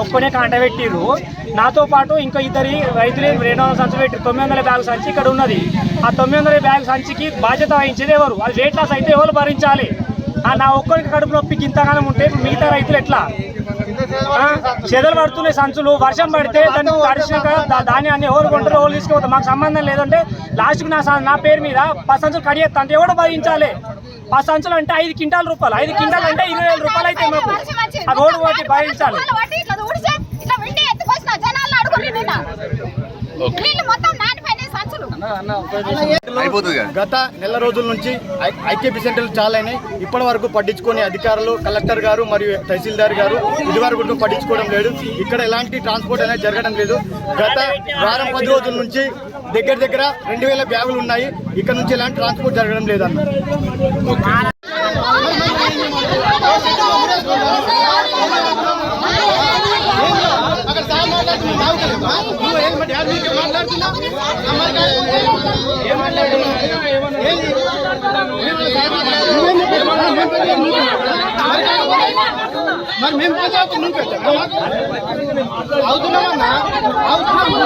ఒక్కనే కాంట పెట్టిరు నాతో పాటు ఇంకా ఇద్దరి రైతులు రెండు వందల సంచి పెట్టి తొమ్మిది వందల బ్యాగ్ సంచి ఇక్కడ ఉన్నది. ఆ తొమ్మిది వందల బ్యాగ్ సంచికి బాధ్యత వహించేది ఎవరు? వాళ్ళు రేట్ లాస్ అయితే ఎవరు భరించాలి? నా ఒక్కరికి కడుపు నొప్పికి ఇంతకాలం ఉంటే మిగతా రైతులు ఎట్లా? చెదలు పడుతున్నాయి సంచులు. వర్షం పడితే దాన్ని తడిసినాక ధాన్యాన్ని ఎవరు కొంటారు ఎవరు తీసుకుపోతారు. మాకు సంబంధం లేదంటే లాస్ట్కి నా నా పేరు మీద పది సంచులు కడిగేస్తా అంటే ఎవడు భరించాలి? పది సంచులు అంటే ఐదు క్వింటాల రూపాయలు. ఐదు క్వింటాలు అంటే ఇరవై వేల రూపాయలు అయితే మాకు. ఆ రోడ్డు పోటీ భరించాలి. గత నెల రోజుల నుంచి ఐ- ఐకేపీ సెంటర్లు చాలా అయినాయి ఇప్పటి వరకు పట్టించుకొని అధికారులు కలెక్టర్ గారు మరియు తహసీల్దార్ గారు ఇది వరకు పట్టించుకోవడం లేదు. ఇక్కడ ఎలాంటి ట్రాన్స్పోర్ట్ అనేది జరగడం లేదు. గత వారం పది రోజుల నుంచి దగ్గర దగ్గర రెండు వేల బ్యాగులు ఉన్నాయి. ఇక్కడ నుంచి ఎలాంటి ట్రాన్స్పోర్ట్ జరగడం లేదన్న. మరి మేము పోతే నువ్వు పెట్టావా? అవుతున్నామన్నా అవుతున్నామా